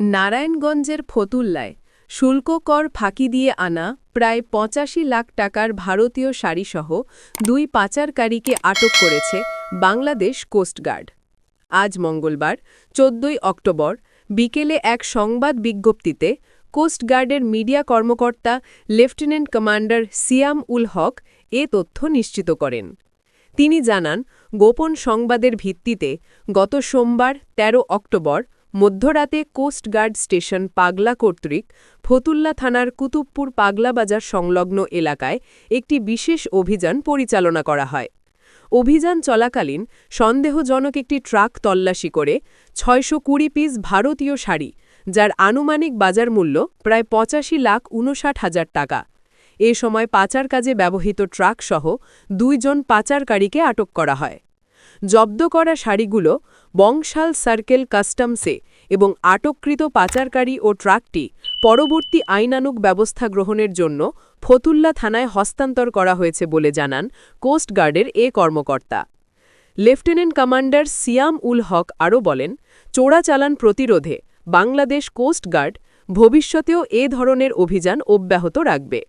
নারায়ণগঞ্জের ফতুল্লায় শুল্ক কর ফাঁকি দিয়ে আনা প্রায় পঁচাশি লাখ টাকার ভারতীয় শাড়িসহ দুই পাচারকারীকে আটক করেছে বাংলাদেশ কোস্টগার্ড আজ মঙ্গলবার, চোদ্দই অক্টোবর, বিকেলে এক সংবাদ বিজ্ঞপ্তিতে কোস্টগার্ডের মিডিয়া কর্মকর্তা লেফটেন্যান্ট কমান্ডার সিয়াম উল হক এ তথ্য নিশ্চিত করেন। তিনি জানান, গোপন সংবাদের ভিত্তিতে গত সোমবার ১৩ অক্টোবর মধ্যরাতে কোস্টগার্ড স্টেশন পাগলা কর্তৃক ফতুল্লা থানার কুতুবপুর পাগলা বাজার সংলগ্ন এলাকায় একটি বিশেষ অভিযান পরিচালনা করা হয়। অভিযান চলাকালীন সন্দেহজনক একটি ট্রাক তল্লাশি করে ছয়শো কুড়ি পিস ভারতীয় শাড়ি, যার আনুমানিক বাজার মূল্য প্রায় পঁচাশি লাখ উনষাট হাজার টাকা। এ সময় পাচার কাজে ব্যবহৃত ট্রাকসহ দুইজন পাচারকারীকে আটক করা হয়। জব্দ করা শাড়িগুলো বংশাল সার্কেল কাস্টমসে এবং আটককৃত পাচারকারী ও ট্রাকটি পরবর্তী আইনানুগ ব্যবস্থা গ্রহণের জন্য ফতুল্লা থানায় হস্তান্তর করা হয়েছে বলে জানান কোস্টগার্ডের এ কর্মকর্তা। লেফটেন্যান্ট কমান্ডার সিয়াম উল হক আরও বলেন চোরাচালান প্রতিরোধে বাংলাদেশ কোস্টগার্ড ভবিষ্যতেও এ ধরনের অভিযান অব্যাহত রাখবে।